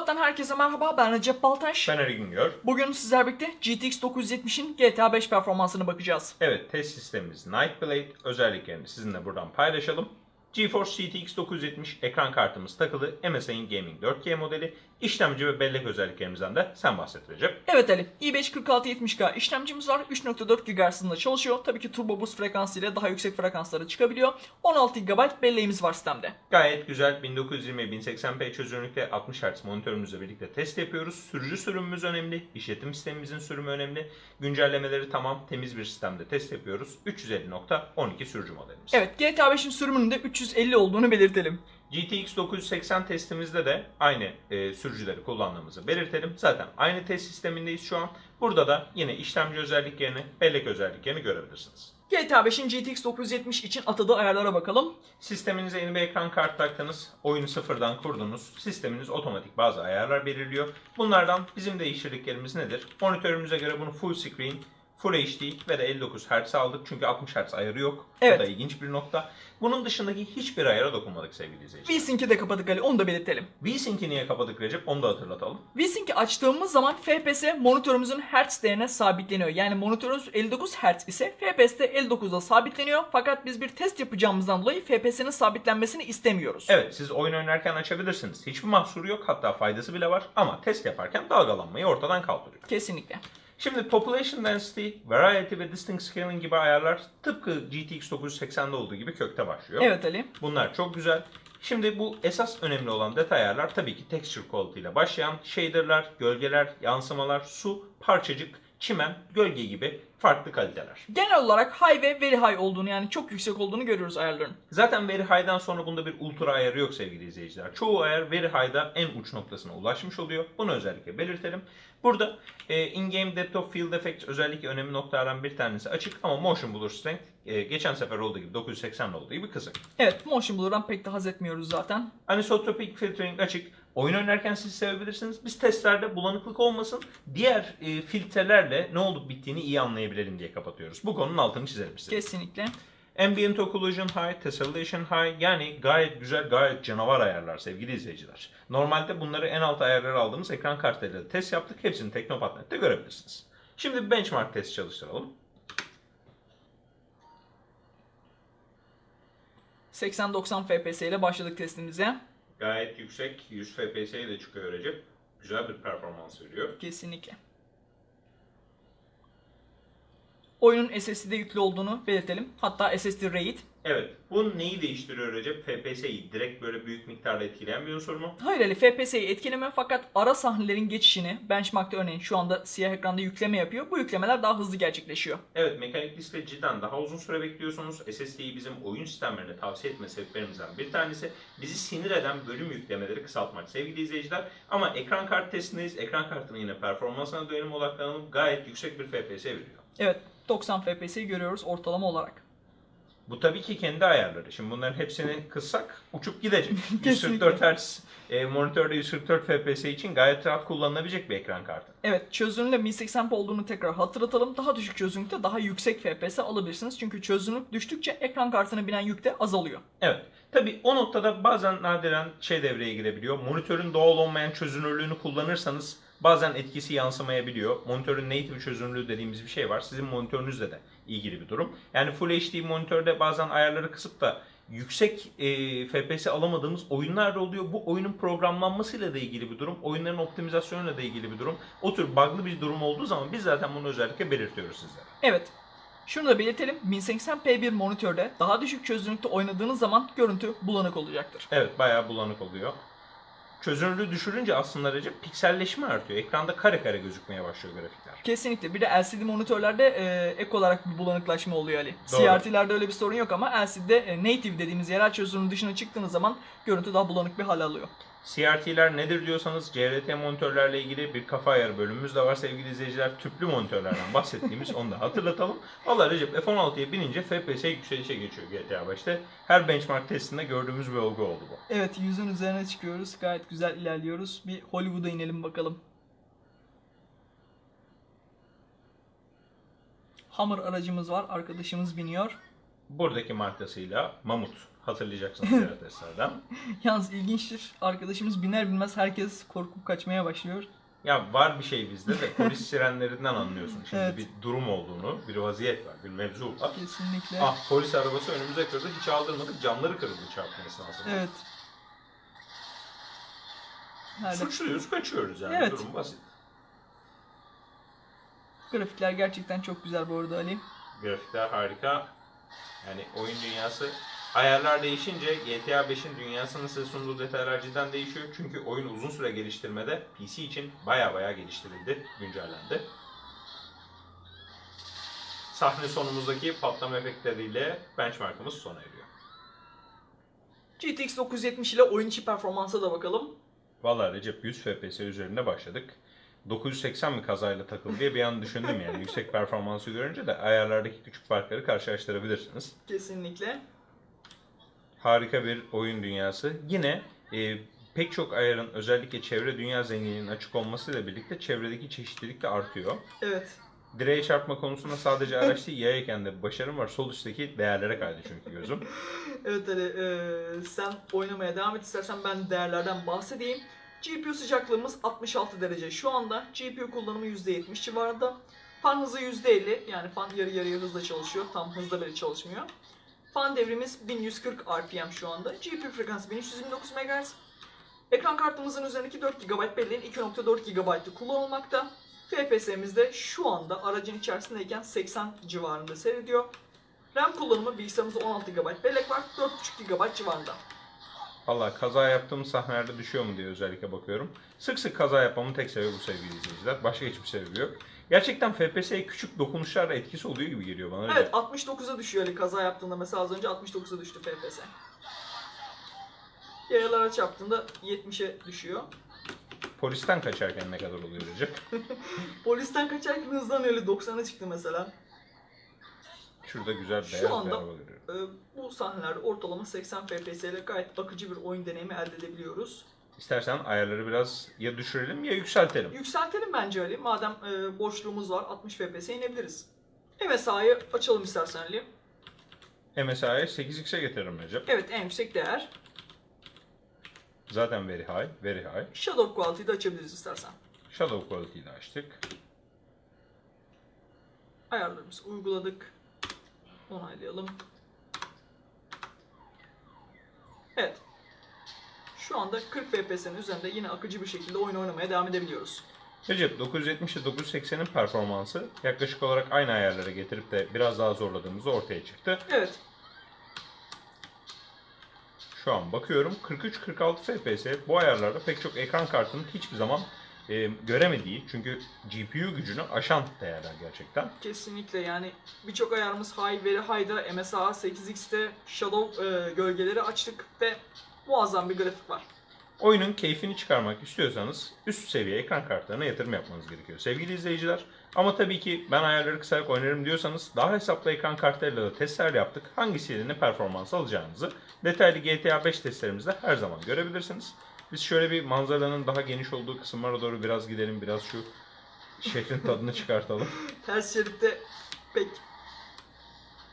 Polat'tan herkese merhaba. Ben Recep Baltaş. Ben Ali Güngör. Bugün sizler birlikte GTX 970'in GTA 5 performansını bakacağız. Evet test sistemimiz Nightblade özelliklerini sizinle buradan paylaşalım. GeForce GTX 970 ekran kartımız takılı MSI'nin Gaming 4K modeli. İşlemci ve bellek özelliklerimizden de sen bahset Recep. Evet Ali, i5 4670K işlemcimiz var. 3.4 GHz hızında çalışıyor. Tabii ki turbo boost frekansı ile daha yüksek frekanslara çıkabiliyor. 16 GB belleğimiz var sistemde. Gayet güzel 1920-1080p çözünürlükte 60 Hz monitörümüzle birlikte test yapıyoruz. Sürücü sürümümüz önemli, işletim sistemimizin sürümü önemli. Güncellemeleri tamam, temiz bir sistemde test yapıyoruz. 350.12 sürücü modelimiz. Evet, GTA 5'in sürümünün de 350 olduğunu belirtelim. GTX 980 testimizde de aynı e, sürücüleri kullandığımızı belirtelim. Zaten aynı test sistemindeyiz şu an. Burada da yine işlemci özelliklerini, bellek özelliklerini görebilirsiniz. GTA 5'in GTX 970 için atadığı ayarlara bakalım. Sisteminize yeni bir ekran kartı taktınız, oyunu sıfırdan kurdunuz. Sisteminiz otomatik bazı ayarlar belirliyor. Bunlardan bizim değiştirdiklerimiz nedir? Monitörümüze göre bunu full screen, Full HD ve de 59 Hz aldık çünkü 60 Hz ayarı yok. Evet. Bu da ilginç bir nokta. Bunun dışındaki hiçbir ayara dokunmadık sevgili izleyiciler. VSync'i de kapadık Ali, onu da belirtelim. VSync'i niye kapadık Recep? Onu da hatırlatalım. VSync'i açtığımız zaman FPS monitörümüzün Hertz değerine sabitleniyor. Yani monitörümüz 59 Hz ise FPS de 59'da sabitleniyor. Fakat biz bir test yapacağımızdan dolayı FPS'nin sabitlenmesini istemiyoruz. Evet siz oyun oynarken açabilirsiniz. Hiçbir mahsuru yok hatta faydası bile var ama test yaparken dalgalanmayı ortadan kaldırıyor. Kesinlikle. Şimdi Population Density, Variety ve Distinct Scaling gibi ayarlar tıpkı GTX 980'de olduğu gibi kökte başlıyor. Evet Ali. Bunlar çok güzel. Şimdi bu esas önemli olan detay ayarlar tabii ki texture quality ile başlayan shader'lar, gölgeler, yansımalar, su, parçacık, çimen, gölge gibi farklı kaliteler. Genel olarak high ve very high olduğunu yani çok yüksek olduğunu görüyoruz ayarların. Zaten Very High'dan sonra bunda bir ultra ayarı yok sevgili izleyiciler. Çoğu ayar Very High'da en uç noktasına ulaşmış oluyor. Bunu özellikle belirtelim. Burada e, in-game depth of field effects özellikle önemli noktalardan bir tanesi açık ama motion blur strength e, geçen sefer olduğu gibi 980'de olduğu gibi kısık. Evet Motion Blur'dan pek de haz etmiyoruz zaten. Anisotropic filtering açık. Oyun oynarken siz sevebilirsiniz. Biz testlerde bulanıklık olmasın. Diğer e, filtrelerle ne olup bittiğini iyi anlayabilelim diye kapatıyoruz. Bu konunun altını çizelim size. Kesinlikle. Ambient Occlusion High, Tessellation High yani gayet güzel, gayet canavar ayarlar sevgili izleyiciler. Normalde bunları en alt ayarları aldığımız ekran kartlarıyla test yaptık. Hepsini Teknopat.net'te görebilirsiniz. Şimdi bir benchmark test çalıştıralım. 80-90 FPS ile başladık testimize. Gayet yüksek, 100 FPS ile çıkıyor Recep. Güzel bir performans veriyor. Kesinlikle. Oyunun SSD'de yüklü olduğunu belirtelim. Hatta SSD RAID. Evet, bu neyi değiştiriyor Recep? FPS'yi direkt böyle büyük miktarda etkileyen bir unsur mu? Hayır Ali FPS'yi etkileme fakat ara sahnelerin geçişini benchmark'ta örneğin şu anda siyah ekranda yükleme yapıyor. Bu yüklemeler daha hızlı gerçekleşiyor. Evet, mekanik diskte cidden daha uzun süre bekliyorsunuz. SSD'yi bizim oyun sistemlerine tavsiye etme sebeplerimizden bir tanesi bizi sinir eden bölüm yüklemeleri kısaltmak sevgili izleyiciler. Ama ekran kart testindeyiz. Ekran kartının yine performansına dönelim odaklanalım. Gayet yüksek bir FPS veriyor. Evet 90 FPS'yi görüyoruz ortalama olarak. Bu tabii ki kendi ayarları. Şimdi bunların hepsini kıssak uçup gidecek. Kesinlikle. 144 Hz e, monitörde 144 FPS için gayet rahat kullanılabilecek bir ekran kartı. Evet çözünürlüğü 1080p olduğunu tekrar hatırlatalım. Daha düşük çözünürlükte daha yüksek FPS alabilirsiniz. Çünkü çözünürlük düştükçe ekran kartına binen yük de azalıyor. Evet. Tabi o noktada bazen nadiren şey devreye girebiliyor. Monitörün doğal olmayan çözünürlüğünü kullanırsanız bazen etkisi yansımayabiliyor. Monitörün native çözünürlüğü dediğimiz bir şey var. Sizin monitörünüzle de ilgili bir durum. Yani Full HD monitörde bazen ayarları kısıp da yüksek e, FPS alamadığımız oyunlar da oluyor. Bu oyunun programlanmasıyla da ilgili bir durum. Oyunların optimizasyonuyla da ilgili bir durum. O tür bug'lı bir durum olduğu zaman biz zaten bunu özellikle belirtiyoruz sizlere. Evet. Şunu da belirtelim. 1080p bir monitörde daha düşük çözünürlükte oynadığınız zaman görüntü bulanık olacaktır. Evet bayağı bulanık oluyor. Çözünürlüğü düşürünce aslında Recep pikselleşme artıyor. Ekranda kare kare gözükmeye başlıyor grafikler. Kesinlikle. Bir de LCD monitörlerde e, ek olarak bir bulanıklaşma oluyor Ali. Doğru. CRT'lerde öyle bir sorun yok ama LCD'de e, native dediğimiz yerel çözünürlüğün dışına çıktığınız zaman görüntü daha bulanık bir hal alıyor. CRT'ler nedir diyorsanız CRT monitörlerle ilgili bir kafa ayarı bölümümüz de var sevgili izleyiciler. Tüplü monitörlerden bahsettiğimiz onu da hatırlatalım. Valla Recep F16'ya binince FPS yükselişe geçiyor GTA 5'te. Her benchmark testinde gördüğümüz bir olgu oldu bu. Evet yüzün üzerine çıkıyoruz. Gayet güzel ilerliyoruz. Bir Hollywood'a inelim bakalım. Hammer aracımız var. Arkadaşımız biniyor. Buradaki markasıyla Mamut Hatırlayacaksınız diğer testlerden. Yalnız ilginçtir. Arkadaşımız biner binmez herkes korkup kaçmaya başlıyor. Ya var bir şey bizde de polis sirenlerinden anlıyorsun. Şimdi Evet. bir durum olduğunu, bir vaziyet var, bir mevzu var. Kesinlikle. Ah polis arabası önümüze kırdı, hiç aldırmadık, camları kırıldı çarpma esnasında. Evet. Nerede? Suçluyuz, kaçıyoruz yani. Evet. Durum basit. Grafikler gerçekten çok güzel bu arada Ali. Grafikler harika. Yani oyun dünyası ayarlar değişince GTA 5'in dünyasının size sunduğu detaylar cidden değişiyor. Çünkü oyun uzun süre geliştirmede PC için baya baya geliştirildi, güncellendi. Sahne sonumuzdaki patlama efektleriyle benchmarkımız sona eriyor. GTX 970 ile oyun içi performansa da bakalım. Vallahi Recep 100 FPS üzerinde başladık. 980 mi kazayla takıldı diye bir an düşündüm yani. Yüksek performansı görünce de ayarlardaki küçük farkları karşılaştırabilirsiniz. Kesinlikle. Harika bir oyun dünyası. Yine e, pek çok ayarın özellikle çevre dünya zenginliğinin açık olmasıyla birlikte çevredeki çeşitlilik de artıyor. Evet. Direğe çarpma konusunda sadece araç değil yayayken de başarım var. Sol üstteki değerlere kaydı çünkü gözüm. Evet Ali eee, sen oynamaya devam et istersen ben değerlerden bahsedeyim. GPU sıcaklığımız 66 derece şu anda. GPU kullanımı %70 civarında. Fan hızı %50 yani fan yarı yarıya hızla çalışıyor. Tam hızla bile çalışmıyor. Fan devrimiz 1140 RPM şu anda. GPU frekansı 1329 MHz. Ekran kartımızın üzerindeki 4 GB belleğin 2.4 GB'ı kullanılmakta. FPS'miz de şu anda aracın içerisindeyken 80 civarında seyrediyor. RAM kullanımı bilgisayarımızda 16 GB bellek var, 4.5 GB civarında. Valla kaza yaptığım sahnelerde düşüyor mu diye özellikle bakıyorum. Sık sık kaza yapmamın tek sebebi bu sevgili izleyiciler. Başka hiçbir sebebi yok. Gerçekten FPS'ye küçük dokunuşlarla etkisi oluyor gibi geliyor bana. Evet 69'a düşüyor Ali kaza yaptığında mesela az önce 69'a düştü FPS. Yayalara çarptığında 70'e düşüyor. Polisten kaçarken ne kadar oluyor Recep? Polisten kaçarken hızlanıyor öyle 90'a çıktı mesela. Şurada güzel Şu beyaz bir anda- araba görüyorum. Ee, bu sahnelerde ortalama 80 FPS ile gayet akıcı bir oyun deneyimi elde edebiliyoruz. İstersen ayarları biraz ya düşürelim ya yükseltelim. Yükseltelim bence Ali. Madem e, boşluğumuz var 60 FPS'e inebiliriz. MSI'yi açalım istersen Ali. MSI'ye 8x'e getiririm Recep. Evet en yüksek değer. Zaten very high, very high. Shadow Quality'yi de açabiliriz istersen. Shadow Quality'yi de açtık. Ayarlarımızı uyguladık. Onaylayalım. Evet. Şu anda 40 FPS'nin üzerinde yine akıcı bir şekilde oyun oynamaya devam edebiliyoruz. Recep 970 ile 980'in performansı yaklaşık olarak aynı ayarlara getirip de biraz daha zorladığımızda ortaya çıktı. Evet. Şu an bakıyorum 43-46 FPS bu ayarlarda pek çok ekran kartının hiçbir zaman e, göremediği çünkü GPU gücünü aşan değerler gerçekten. Kesinlikle yani birçok ayarımız high, very high'da, MSA 8X'te Shadow e, gölgeleri açtık ve muazzam bir grafik var. Oyunun keyfini çıkarmak istiyorsanız üst seviye ekran kartlarına yatırım yapmanız gerekiyor sevgili izleyiciler. Ama tabii ki ben ayarları kısarak oynarım diyorsanız daha hesaplı ekran kartlarıyla da testler yaptık. Hangisiyle ne performans alacağınızı detaylı GTA 5 testlerimizde her zaman görebilirsiniz. Biz şöyle bir manzaranın daha geniş olduğu kısımlara doğru biraz gidelim. Biraz şu şehrin tadını çıkartalım. Ters şeritte pek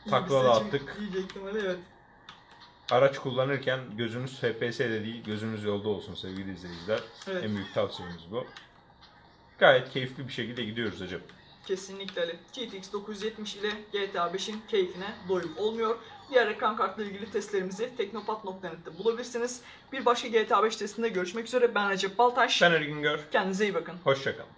iyi Takla bir da seçim attık. Diyecektim hani evet. Araç kullanırken gözünüz FPS'de değil, gözünüz yolda olsun sevgili izleyiciler. Evet. En büyük tavsiyemiz bu. Gayet keyifli bir şekilde gidiyoruz hocam. Kesinlikle Ali. GTX 970 ile GTA 5'in keyfine doyum olmuyor. Diğer ekran kartla ilgili testlerimizi teknopat.net'te bulabilirsiniz. Bir başka GTA 5 testinde görüşmek üzere. Ben Recep Baltaş. Ben Ergin Gör. Kendinize iyi bakın. Hoşçakalın.